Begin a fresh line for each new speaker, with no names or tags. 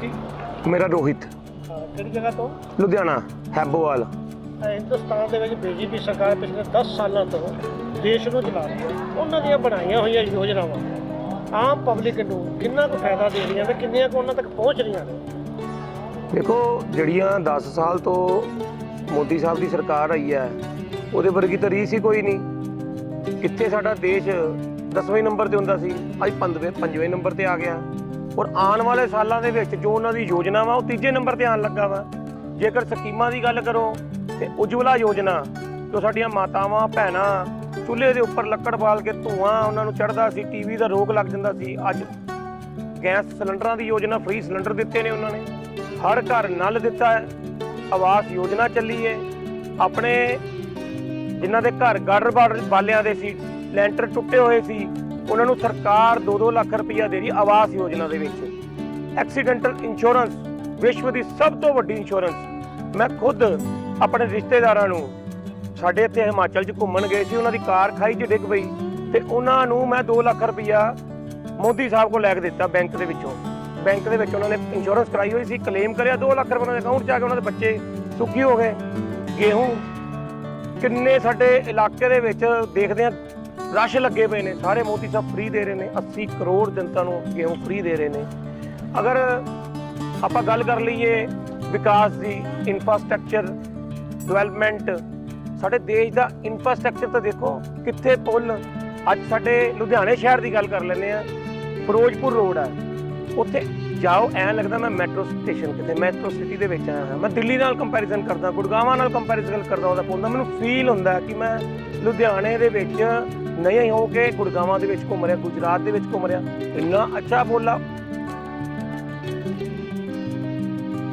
ਵੀਰ ਜੀ
ਮੇਰਾ ਰੋਹਿਤ।
ਕਿਹੜੀ ਜਗ੍ਹਾ ਤੋਂ?
ਲੁਧਿਆਣਾ ਹੈਬੋਵਾਲ।
ਅਹ ਹਿੰਦੁਸਤਾਨ ਦੇ ਵਿੱਚ ਬੀਜੇਪੀ ਸਰਕਾਰ ਪਿਛਲੇ 10 ਸਾਲਾਂ ਤੋਂ ਦੇਸ਼ ਨੂੰ ਚਲਾ ਰਹੀ ਹੈ। ਉਹਨਾਂ ਦੀਆਂ ਬਣਾਈਆਂ ਹੋਈਆਂ ਯੋਜਨਾਵਾਂ ਆਮ ਪਬਲਿਕ ਨੂੰ ਕਿੰਨਾ ਕੁ ਫਾਇਦਾ ਦੇ ਰਹੀਆਂ ਤੇ ਕਿੰਨੀਆਂ ਕੁ ਉਹਨਾਂ ਤੱਕ ਪਹੁੰਚ ਰਹੀਆਂ ਨੇ?
ਦੇਖੋ ਜਿਹੜੀਆਂ 10 ਸਾਲ ਤੋਂ ਮੋਦੀ ਸਾਹਿਬ ਦੀ ਸਰਕਾਰ ਆਈ ਹੈ ਉਹਦੇ ਵਰਗੀ ਤਾਂ ਰੀਸ ਹੀ ਕੋਈ ਨਹੀਂ। ਕਿੱਥੇ ਸਾਡਾ ਦੇਸ਼ 10ਵੇਂ ਨੰਬਰ ਤੇ ਹੁੰਦਾ ਸੀ ਅੱਜ 15ਵੇਂ 5ਵੇਂ ਨੰਬਰ ਤੇ ਆ ਗਿਆ। ਔਰ ਆਉਣ ਵਾਲੇ ਸਾਲਾਂ ਦੇ ਵਿੱਚ ਜੋ ਉਹਨਾਂ ਦੀ ਯੋਜਨਾ ਵਾ, ਉਹ ਤੀਜੇ ਨੰਬਰ ਤੇ ਆਉਣ ਲੱਗਾ ਵਾ। ਜੇਕਰ ਸਕੀਮਾਂ ਦੀ ਗੱਲ ਕਰੋ ਤੇ ਉਜਵਲਾ ਯੋਜਨਾ, ਜੋ ਸਾਡੀਆਂ ਮਾਤਾਵਾਂ, ਭੈਣਾਂ ਚੁੱਲ੍ਹੇ ਦੇ ਉੱਪਰ ਲੱਕੜ ਬਾਲ ਕੇ ਧੂਆਂ, ਉਹਨਾਂ ਨੂੰ ਚੜਦਾ ਸੀ ਟੀਵੀ ਦਾ ਰੋਗ ਲੱਗ ਜਾਂਦਾ ਸੀ, ਅੱਜ ਗੈਸ ਸਿਲੰਡਰਾਂ ਦੀ ਯੋਜਨਾ ਫ੍ਰੀ ਸਿਲੰਡਰ ਦਿੱਤੇ ਨੇ ਉਹਨਾਂ ਨੇ। ਹਰ ਘਰ ਨਲ ਦਿੱਤਾ ਹੈ, ਆਵਾਸ ਯੋਜਨਾ ਚੱਲੀ ਹੈ ਆਪਣੇ ਜਿਨ੍ਹਾਂ ਦੇ ਘਰ ਗਾਡਰ ਬਾਡਰ ਬਾਲਿਆਂ ਦੇ ਸੀ, ਲੈਂਟਰ ਟੁੱਟੇ ਹੋਏ ਸੀ ਉਹਨਾਂ ਨੂੰ ਸਰਕਾਰ 2-2 ਲੱਖ ਰੁਪਈਆ ਦੇ ਰਹੀ ਆਵਾਸ ਯੋਜਨਾ ਦੇ ਵਿੱਚ। ਐਕਸੀਡੈਂਟਲ ਇੰਸ਼ੋਰੈਂਸ, ਵਿਸ਼ਵ ਦੀ ਸਭ ਤੋਂ ਵੱਡੀ ਇੰਸ਼ੋਰੈਂਸ। ਮੈਂ ਖੁਦ ਆਪਣੇ ਰਿਸ਼ਤੇਦਾਰਾਂ ਨੂੰ, ਸਾਡੇ ਇੱਥੇ ਹਿਮਾਚਲ 'ਚ ਘੁੰਮਣ ਗਏ ਸੀ, ਉਹਨਾਂ ਦੀ ਕਾਰ ਖਾਈ 'ਚ ਡਿੱਗ ਪਈ ਤੇ ਉਹਨਾਂ ਨੂੰ ਮੈਂ 2 ਲੱਖ ਰੁਪਈਆ ਮੋਦੀ ਸਾਹਿਬ ਕੋਲ ਲੈ ਕੇ ਦਿੱਤਾ ਬੈਂਕ ਦੇ ਵਿੱਚੋਂ। ਬੈਂਕ ਦੇ ਵਿੱਚ ਉਹਨਾਂ ਨੇ ਇੰਸ਼ੋਰੈਂਸ ਕਰਾਈ ਹੋਈ ਸੀ, ਕਲੇਮ ਕਰਿਆ 2 ਲੱਖ ਰੁਪਏ ਉਹਨਾਂ ਦੇ ਅਕਾਊਂਟ 'ਚ ਆ ਕੇ ਉਹਨਾਂ ਦੇ ਬੱਚੇ ਸੁਖੀ ਹੋ ਗਏ। ਗੇਹੂੰ ਕਿੰਨੇ ਸਾਡੇ ਇਲਾਕੇ ਦੇ ਵਿੱਚ ਦੇਖਦੇ ਆ ਰਸ਼ ਲੱਗੇ ਪਏ ਨੇ, ਸਾਰੇ ਮੋਦੀ ਸਾਹਿਬ ਫ੍ਰੀ ਦੇ ਰਹੇ ਨੇ 80 ਕਰੋੜ ਜਨਤਾ ਨੂੰ ਗੇਹੂੰ ਫ੍ਰੀ ਦੇ ਰਹੇ ਨੇ। ਅਗਰ ਆਪਾਂ ਗੱਲ ਕਰ ਲਈਏ ਵਿਕਾਸ ਦੀ ਇਨਫਰਾਸਟ੍ਰਕਚਰ ਡਿਵੈਲਪਮੈਂਟ ਸਾਡੇ ਦੇਸ਼ ਦਾ ਇਨਫਰਾਸਟ੍ਰਕਚਰ ਤਾਂ ਦੇਖੋ ਕਿੱਥੇ ਪੁੱਲ। ਅੱਜ ਸਾਡੇ ਲੁਧਿਆਣੇ ਸ਼ਹਿਰ ਦੀ ਗੱਲ ਕਰ ਲੈਂਦੇ ਆ ਫਿਰੋਜ਼ਪੁਰ ਰੋਡ ਆ। ਉੱਥੇ ਜਾਓ, ਐਂ ਲੱਗਦਾ ਮੈਂ ਮੈਟਰੋ ਸਟੇਸ਼ਨ ਕਿਤੇ ਮੈਟਰੋ ਸਿਟੀ ਦੇ ਵਿੱਚ ਆਇਆ ਹਾਂ। ਮੈਂ ਦਿੱਲੀ ਨਾਲ ਕੰਪੈਰੀਜ਼ਨ ਕਰਦਾ, ਗੁੜਗਾਵਾਂ ਨਾਲ ਕੰਪੈਰੀਜ਼ਨ ਕਰਦਾ, ਉਹਦਾ ਪੁੱਲ ਦਾ। ਮੈਨੂੰ ਫੀਲ ਹੁੰਦਾ ਕਿ ਮੈਂ ਲੁਧਿਆਣੇ ਦੇ ਵਿੱਚ ਨਹੀਂ ਹੋ ਕੇ ਗੁੜਗਾਵਾਂ ਦੇ ਵਿੱਚ ਘੁੰਮ ਰਿਹਾ, ਗੁਜਰਾਤ ਦੇ ਵਿੱਚ ਘੁੰਮ ਰਿਹਾ। ਇੰਨਾ ਅੱਛਾ ਪੁੱਲ ਆ